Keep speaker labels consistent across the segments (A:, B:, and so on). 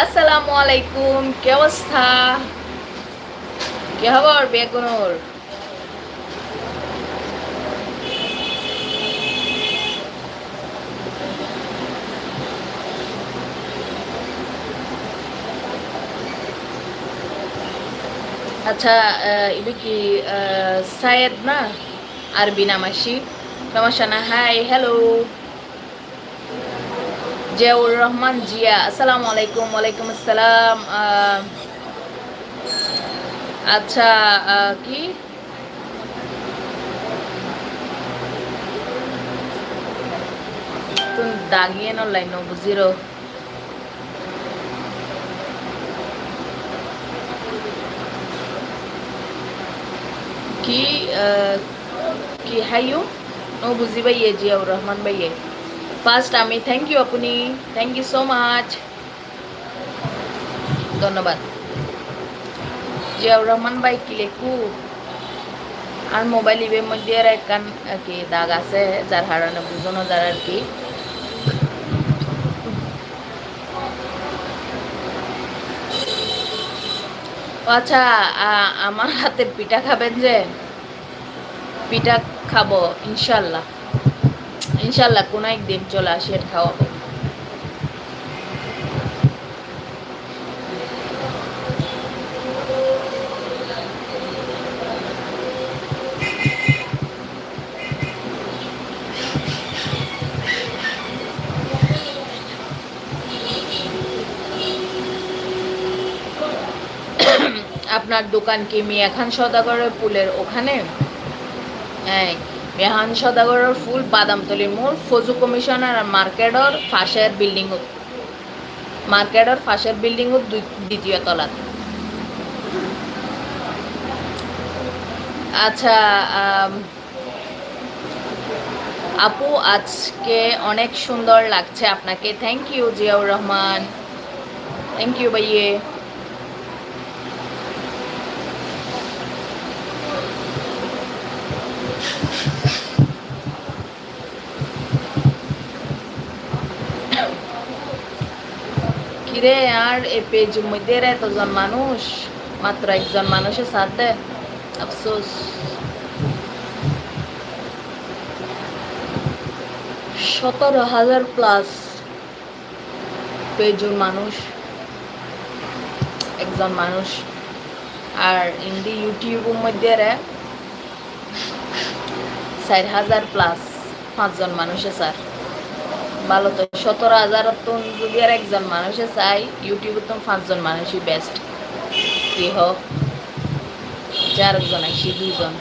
A: আসসালামু আলাইকুম কি অবস্থা? কি খবর বেগুনুর? আচ্ছা এটা কি সায়েদ না? আরবি নামাসি সমস্যা না? হাই হ্যালো জিয়াউর রহমান, জিয়া, আসসালামু আলাইকুম, ওয়ালাইকুম আসসালাম আচ্ছা কি? তুমি দাগিয়ে নলাই ন বুঝিরো কি কি হাইও নো বুঝি ভাইয়ে, জিয়াউর রহমান ভাইয়ে। ফার্স্ট, আমি থ্যাংক ইউ আপনি। থ্যাংক ইউ সো মাচ ধন্যবাদ। জিয়াউর রহমান ভাই, কি লেখু? আর মোবাইল ইবের মধ্যে আর একখান কি দাগ আছে, যার হারানো বুঝানো যার আর কি। আচ্ছা আমার হাতে পিঠা খাবেন যে? পিঠা খাব ইনশাল্লাহ ইনশাল্লাহ কোনো একদিন চলে আসি খাওয়াবো। আপনার দোকান কি মিয়াখান সদাগরের পুলের ওখানে? হ্যাঁ মেহান সদাগরের ফুল বাদামতলির মোড় ফজু কমিশনার আর মার্কেটর ফাঁসের বিল্ডিং মার্কেটর ফাঁসের বিল্ডিং দ্বিতীয় তলাত। আচ্ছা আপু, আজকে অনেক সুন্দর লাগছে আপনাকে। Thank you Ziaur Rahman thank you ভাইয়ে কিরে আর এই পেজের মধ্যে এতজন মানুষ? মাত্র একজন মানুষের সাথে? আফসোস। সতেরো হাজার প্লাস পেজুর মানুষ। একজন মানুষ। আর ইন্দি ইউটিউবের মধ্যে রে চার হাজার প্লাস পাঁচজন মানুষে স্যার ভালো তো, সতেরো হাজার যদি আর একজন মানুষে চাই ইউটিউবে তো পাঁচজন মানুষই বেস্ট কি হোক চারজন আইসি দুজন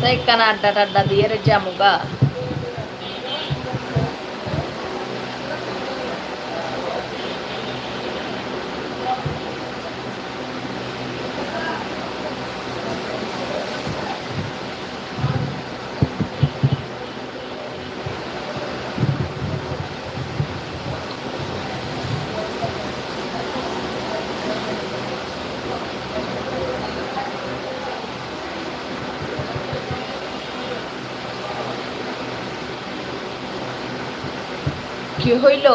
A: তাই কানা আড্ডা টাড্ডা দিয়ে রে জামুগা কি হইল?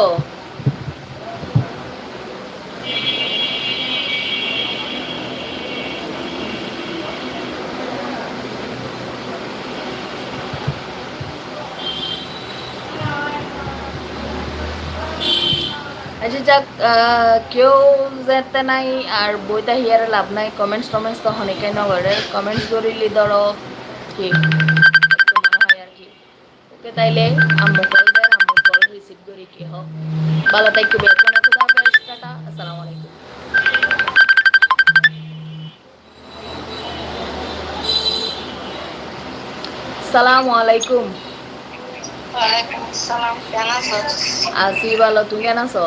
A: আচ্ছা যাক কেউ যেতে নাই আর বইটা হিয়ার লাভ নাই। কমেন্টস টমেন্টস তো অনেকেই নগরে। কমেন্টস করিলি ধরো কি মনে হয় আর কি। ওকে তাইলে আম্মু রিসিভ করি কি হোক। ভালো টাটা আসসালামু আলাইকুম। আলাইকুম।
B: আসসালাম কেন আছো?
A: ভালো তুমি কেন আছো?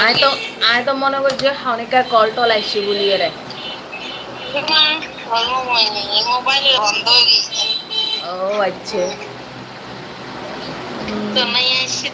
B: হয়ে
A: আয় তো মনে করছি অনেকা কল টল আইসি বলিয়ে রে
B: মোবাইল বন্ধ হয়ে গেছে।
A: ও আচ্ছা।
B: তো নাই আসছি